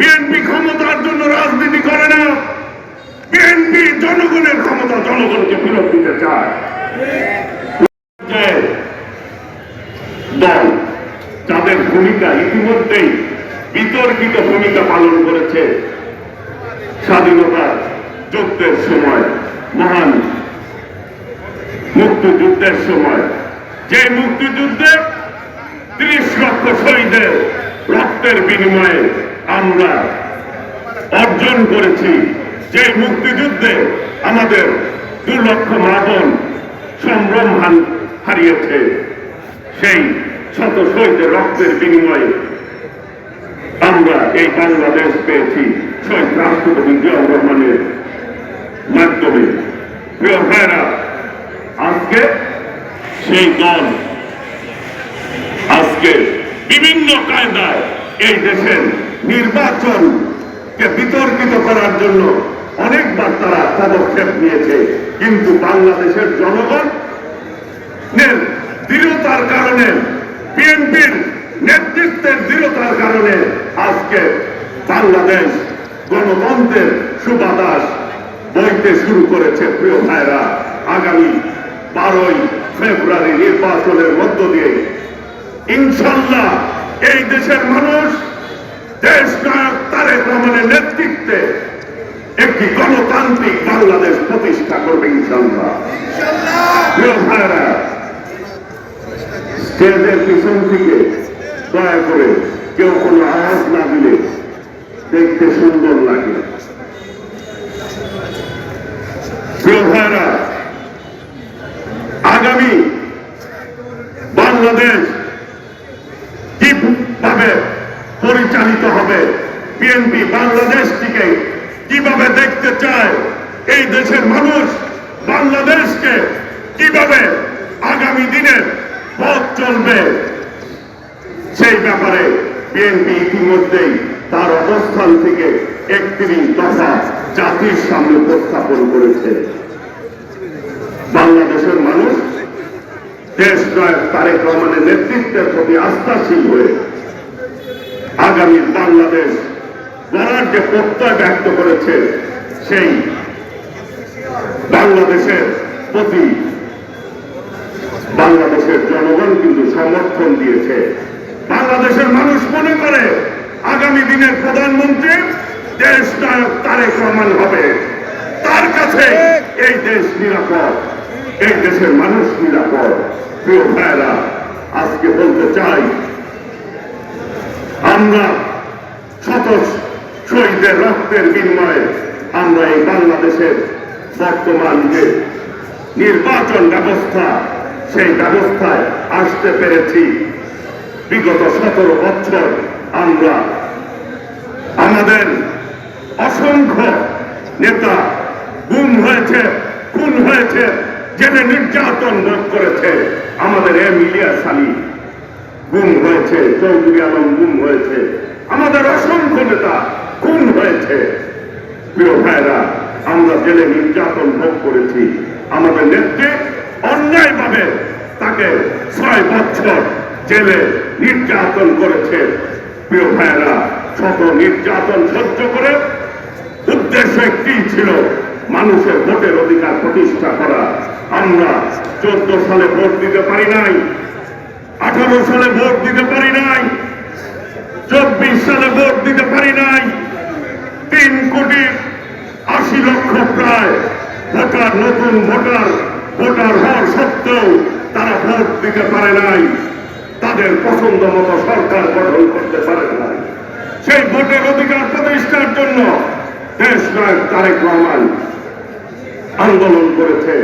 BNP ক্ষমতার জন্য রাজনীতি করে না। বিএনপি জনগণের ক্ষমতা জনগণকে ফেরত দিতে চায়। দল যাদের ভূমিকা ইতিমধ্যেই বিতর্কিত ভূমিকা পালন করেছে স্বাধীনতা যুদ্ধের সময়, মহান মুক্তিযুদ্ধের সময়, যে মুক্তিযুদ্ধে ত্রিশ লক্ষ শহীদের রক্তের বিনিময়ে আমরা অর্জন করেছি যে মুক্তিযুদ্ধে আমাদের দু লক্ষ মাদন সম্ভ্রম হারিয়েছে। সেই শত শহীদের রক্তের বিনিময়ে আমরা এই বাংলাদেশ পেয়েছি। শহীদ রাষ্ট্রপতি জিয়াউর রহমানের মাধ্যমে প্রিয় ভাইরা আজকে সেই দল আজকে বিভিন্ন কায়দায় এই দেশের নির্বাচনকে বিতর্কিত করার জন্য অনেকবার তারা পদক্ষেপ নিয়েছে। কিন্তু বাংলাদেশের জনগণ নের দৃঢ়তার কারণে, বিএনপির নেতৃত্বের দৃঢ়তার কারণে আজকে বাংলাদেশ গণতন্ত্রের সুবাতাস বইতে শুরু করেছে, প্রিয় ভাইরা। আগামী বারোই ফেব্রুয়ারি নির্বাচনের মধ্য দিয়ে ইনশাল্লাহ এই দেশের মানুষ দেশ নায়ক তারেক রহমানের নেতৃত্বে একটি গণতান্ত্রিক বাংলাদেশ প্রতিষ্ঠা করবে ইনশাল্লাহ স্টেজের পিছন থেকে দয়া করে কেউ কোনো আওয়াজ না দিলে দেখতে সুন্দর লাগে প্রিয় ভাইরা আগামী বাংলাদেশ কীভাবে পরিচালিত হবে বিএনপি বাংলাদেশটিকে কীভাবে দেখতে চায় এই দেশের মানুষ বাংলাদেশকে কীভাবে আগামী দিনে পথ চলবে? সেই ব্যাপারে বিএনপি ইতিমধ্যেই তার অবস্থান থেকে একত্রিশ দফা জাতির সামনে উপস্থাপন করেছে। বাংলাদেশের মানুষ দেশ নায়ক তারেক রহমানের নেতৃত্বের প্রতি আস্থাশীল হয়ে আগামী বাংলাদেশ গড়ার যে প্রত্যয় ব্যক্ত করেছে সেই বাংলাদেশের প্রতি বাংলাদেশের জনগণ কিন্তু সমর্থন দিয়েছে। বাংলাদেশের মানুষ মনে করে আগামী দিনের প্রধানমন্ত্রী দেশ নায়ক তারেক রহমান হবে। তার কাছে এই দেশ নিরাপদ, এই দেশের মানুষ নিরাপদ। প্রিয় ভাইরা আজকে বলতে চাই, আমরা শত শহীদের রক্তের বিনিময়ে আমরা এই বাংলাদেশের বর্তমান যে নির্বাচন ব্যবস্থা, সেই ব্যবস্থায় আসতে পেরেছি। বিগত সতেরো বছর আমরা আমাদের অসংখ্য নেতা গুম হয়েছে, খুন হয়েছে জেনে নির্যাতন ভোগ করেছে। আমাদের এম ইলিয়াস আলী গুম হয়েছে, চৌধুরী আলম গুম হয়েছে। আমাদের অসংখ্য নেতা খুন হয়েছে। প্রিয় ভাইরা আমরা জেলে নির্যাতন ভোগ করেছি। আমাদের নেত্রী অন্যায়ভাবে তাকে ছয় বছর জেলে নির্যাতন করেছে। প্রিয় ভাইরা শত নির্যাতন সহ্য করে উদ্দেশ্য একটি ছিল? মানুষের ভোটের অধিকার প্রতিষ্ঠা করা। আমরা চোদ্দ সালে ভোট দিতে পারি নাই, আঠারো সালে ভোট দিতে পারি নাই, চব্বিশ সালে ভোট দিতে পারি নাই কোটি আশি লক্ষ প্রায় ভোটার, নতুন ভোটার ভোটার হওয়ার সত্ত্বেও তারা ভোট দিতে পারে নাই। তাদের পছন্দ মতো সরকার গঠন করতে পারে নাই। সেই ভোটের অধিকার প্রতিষ্ঠার জন্য দেশ নায়ক তারেক রহমান আন্দোলন করেছে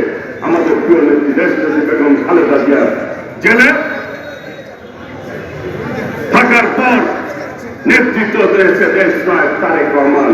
আমাদের প্রিয় নেত্রী দেশ নেত্রী বেগম খালেদা জিয়া জেলে। থাকার পর নেতৃত্ব দিয়েছে দেশ নায়ক তারেক রহমান।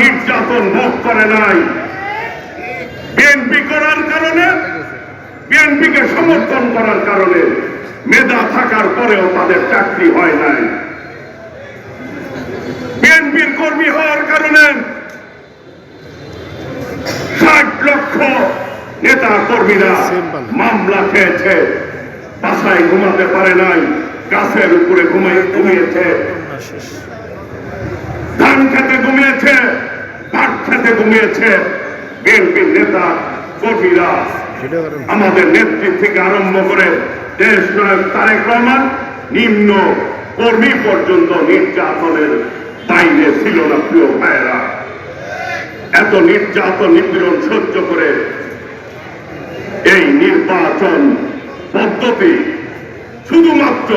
নির্যাতন ভোগ করে নাই। বিএনপি করার কারণে বিএনপিকে সমর্থন করার কারণে মেধা থাকার পরেও তাদের চাকরি হয় নাই। বিএনপির কর্মী হওয়ার কারণে ষাট লক্ষ নেতা কর্মীরা মামলা খেয়েছে, বাসায় ঘুমাতে পারে নাই, গাছের উপরে ঘুমিয়ে ঘুমিয়েছে। ধান খেতে ঘুমিয়েছে ভাত খেতে ঘুমিয়েছে। বিএনপির নেতা কর্মীরা আমাদের নেত্রী থেকে আরম্ভ করে দেশ নায়ক তারেক রহমান, নিম্ন কর্মী পর্যন্ত নির্যাতনের বাইরে ছিল না প্রিয় ভাইয়েরা। এত নির্যাতন, নিপীড়ন সহ্য করে এই নির্বাচন পদ্ধতি শুধুমাত্র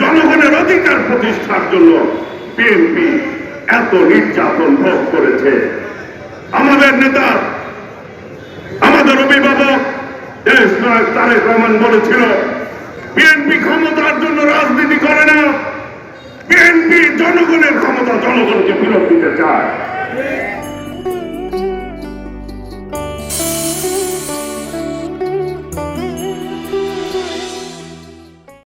জনগণের অধিকার প্রতিষ্ঠার জন্য বিএনপি এত নির্যাতন ভোগ করেছে। আমাদের নেতা, আমাদের অভিভাবক, দেশ নায়ক তারেক রহমান বলেছিল, বিএনপি ক্ষমতার জন্য রাজনীতি করে না। বিএনপি জনগণের ক্ষমতা জনগণকে ফেরত দিতে চায়।